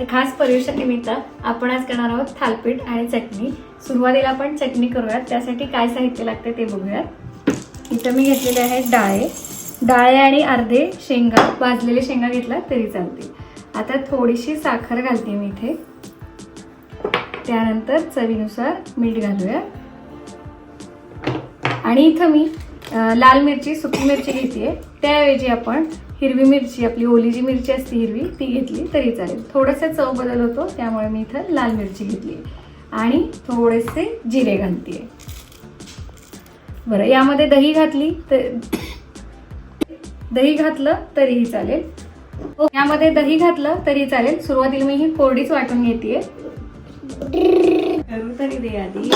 तर खास पर्युषणनिमित्त आपण आज करणार आहोत थालपीठ आणि चटणी. सुरुवातीला आपण चटणी करूयात. त्यासाठी काय साहित्य लागते ते बघूयात. इथं मी घेतलेले आहेत डाळे. डाळे आणि अर्धे शेंगा. भाजलेले शेंगा घेतला तरी चालतील. आता थोडीशी साखर घालते मी इथे. त्यानंतर चवीनुसार मीठ घालूया आणि इथं मी लाल मिरची सुकी मिरची घेते त्याऐवजी आपण हिरवी मिरची आपली ओली जी मिरची असते हिरवी ती घेतली तरी चालेल. थोडासा चव बदल होतो त्यामुळे मी इथं लाल मिरची घेतली आणि थोडेसे जिरे घालते बरं यामध्ये दही घातली तर दही घातलं तरीही चालेल. हो, यामध्ये दही घातलं तरी चालेल. सुरुवातीला मी ही कोरडीच वाटून घेते तरी दे आधी.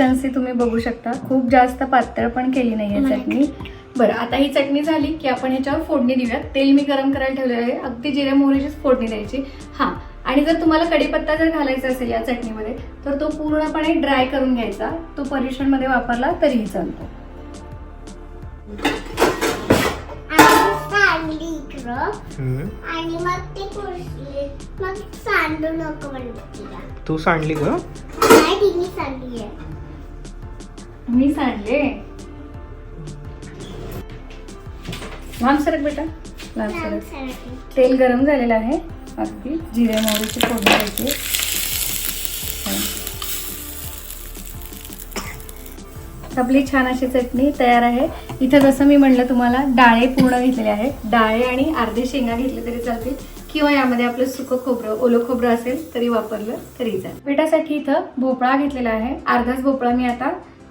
कन्सिस्टन्सी तुम्ही बघू शकता. खूप जास्त पातळ पण केली नाहीये चटणी. बरं आता ही चटणी झाली की आपण ह्याच्यावर फोडणी देऊयात. तेल मी गरम करायला ठेवलेलं आहे. अगदी जिऱ्या मोहरीचीच फोडणी द्यायची. हां आणि जर तुम्हाला कढीपत्ता जर घालायचा असेल या चटणीमध्ये तर तो पूर्णपणे ड्राय करून घ्यायचा. तो पर्युषणमध्ये वापरला तरीही चालतो. आणि मग ते मग सांडू नको म्हणते तिला. तू सांडली ग? नाही तिने सांडली आहे. मी सांडले. लांब सरक बेटा. लांब सरक. तेल गरम झालेलं आहे. अगदी जिरे मोहरीची फोडणी द्यायची. आपली छान अशी चटणी तयार आहे. इथं जसं मी म्हणलं तुम्हाला डाळे पूर्ण घेतलेले आहेत. डाळे आणि अर्धे शेंगा घेतले तरी चालतील. किंवा यामध्ये आपलं सुकं खोबरं ओलं खोबरं असेल तरी वापरलं तरी चालेल. पिठासाठी इथं भोपळा घेतलेला आहे. अर्धाच भोपळा मी आता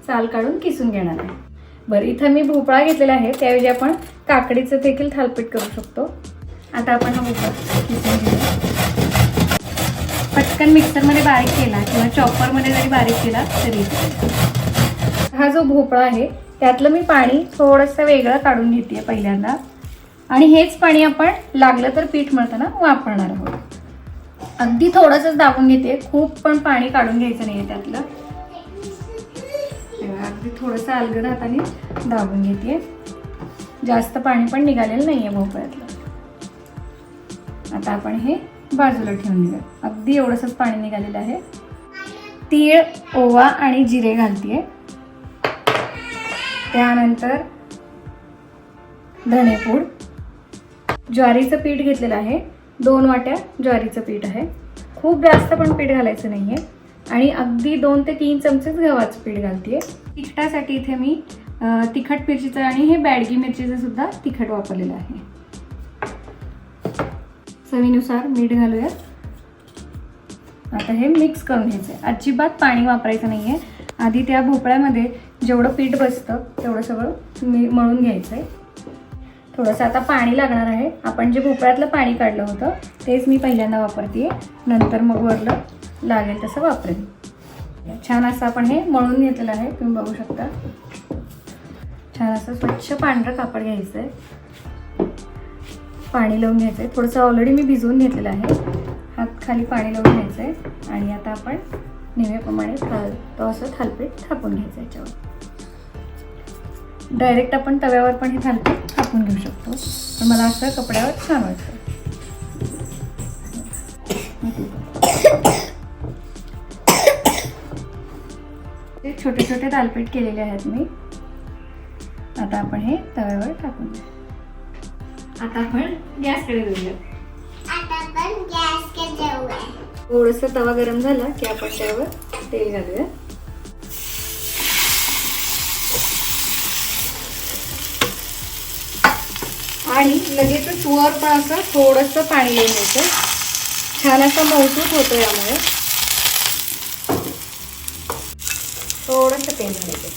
साल काढून किसून घेणार आहे. बरं इथं मी भोपळा घेतलेला आहे त्याऐवजी आपण काकडीचं देखील थालपीठ करू शकतो. आता आपण हा भोपळा किसून घेऊ पटकन मिक्सरमध्ये बारीक केला किंवा चॉपरमध्ये जरी बारीक केला तरी. हा जो भोपळा आहे त्यातलं मी पाणी थोडंसं वेगळं काढून घेते पहिल्यांदा. आणि हेच पाणी आपण लागलं तर पीठ मळताना वापरणार आहोत. अगदी थोडंसंच दाबून घेते खूप पण पाणी काढून घ्यायचं नाही आहे त्यातलं. थोडंसं अलगद हाताने दाबून घेते जास्त पाणी पण निघालेलं नाही आहे भोपळ्यातलं आता आपण हे बाजूला ठेवून घेऊया. अगदी एवढंसंच पाणी निघालेलं आहे. तीळ ओवा आणि जिरे घालते त्यानंतर धनेपूड. ज्वारीचं पीठ घेतलेलं आहे. दोन वाट्या ज्वारीचं पीठ आहे. खूप जास्त पण पीठ घालायचं नाही आहे आणि अगदी दोन ते तीन चमचेच गव्हाचं पीठ घालते तिखटासाठी इथे मी तिखट मिरचीचं आणि हे बॅडगी मिरचीचं सुद्धा तिखट वापरलेलं आहे. चवीनुसार मीठ घालूया आता हे मिक्स करून घ्यायचं आहे अजिबात पाणी वापरायचं नाही आहे आधी त्या भोपळ्यामध्ये जेवढं पीठ बसतं तेवढं सगळं मी मळून घ्यायचं आहे थोडंसं आता पाणी लागणार आहे. आपण जे भोपळ्यातलं पाणी काढलं होतं तेच मी पहिल्यांदा वापरते नंतर मग वरलं. लागेल तसं वापरेन. छान असं आपण हे मळून घेतलेलं आहे तुम्ही बघू शकता. छान असं स्वच्छ पांढरं कापड घ्यायचं आहे पाणी लावून घ्यायचं आहे थोडंसं ऑलरेडी मी भिजवून घेतलेलं आहे. हात खाली पाणी लावून घ्यायचं आहे आणि आता आपण नेहमीप्रमाणे थाल तो असं थालपीठ थापून घ्यायचं याच्यावर. डायरेक्ट आपण तव्यावर पण हे थालपीठ थापून घेऊ शकतो. पण मला असं कपड्यावर छान वाटतं. छोटे छोटे थालपीठ केलेले आहेत मी. आता आपण हे तव्यावर टाकून देऊ. आता आपण गॅसकडे जाऊया. थोडस तवा गरम झाला की आपण त्यावर तेल घालूया. आणि लगेचच वर पण असं थोडस पाणी लावून द्यायचं छान असं मौसूत होतं यामुळे. थोडस तेल घालायचं.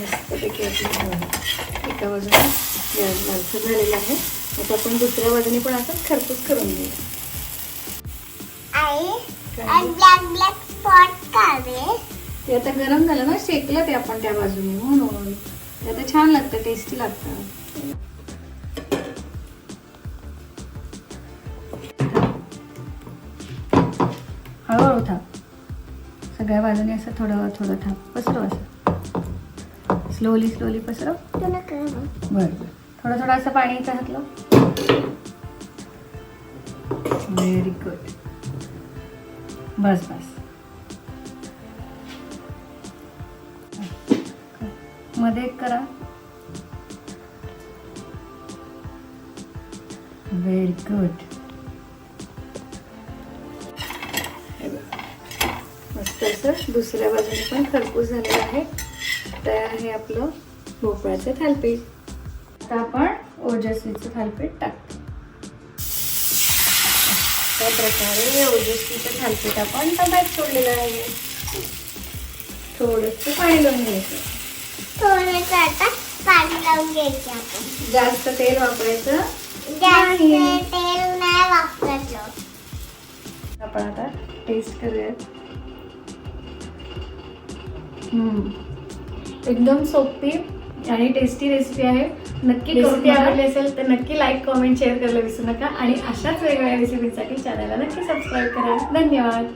मस्तपैकी एका लालसर झालेला आहे. आता आपण दुसऱ्या बाजूने पण असं खरपूस करून घेऊ आई आणि ब्लॅक ब्लॅक स्पॉट काढे ते आता गरम झालं ना शेकलं ते आपण त्या बाजूने म्हणून. ते आता छान लागतं टेस्टी लागतं. सगळ्या बाजूने असं थोडं थोडं थांब. पसरव असं. स्लोली स्लोली पसरव. बरं बरं. थोडं थोडं असं पाणी घातलं. व्हेरी गुड बस बस. मध्ये एक करा. व्हेरी गुड असं दुसऱ्या बाजूने पण खरपूस झालेलं आहे. तयार आहे आपलं भोपळ्याचं थालपीठ. आता आपण ओजस्वीचं थालपीठ टाकतो. त्या प्रकारे ओजस्वीचं थालपीठ आपण डब्यात सोडलेलं आहे. थोडंसं पाणी लावून घ्यायचं. थोडंसं आता पाणी लावून घ्यायचे आपण. जास्त तेल वापरायचं जास्त नाही. तेल नाही वापरायचं आपण आता टेस्ट करूयात. एकदम सोपी आणि टेस्टी रेसिपी आहे. नक्की रेसिपी आवडली असेल तर नक्की लाईक कमेंट शेअर करायला विसरू नका. आणि अशाच वेगवेगळ्या रेसिपीसाठी चॅनलला नक्की सबस्क्राईब करा. धन्यवाद.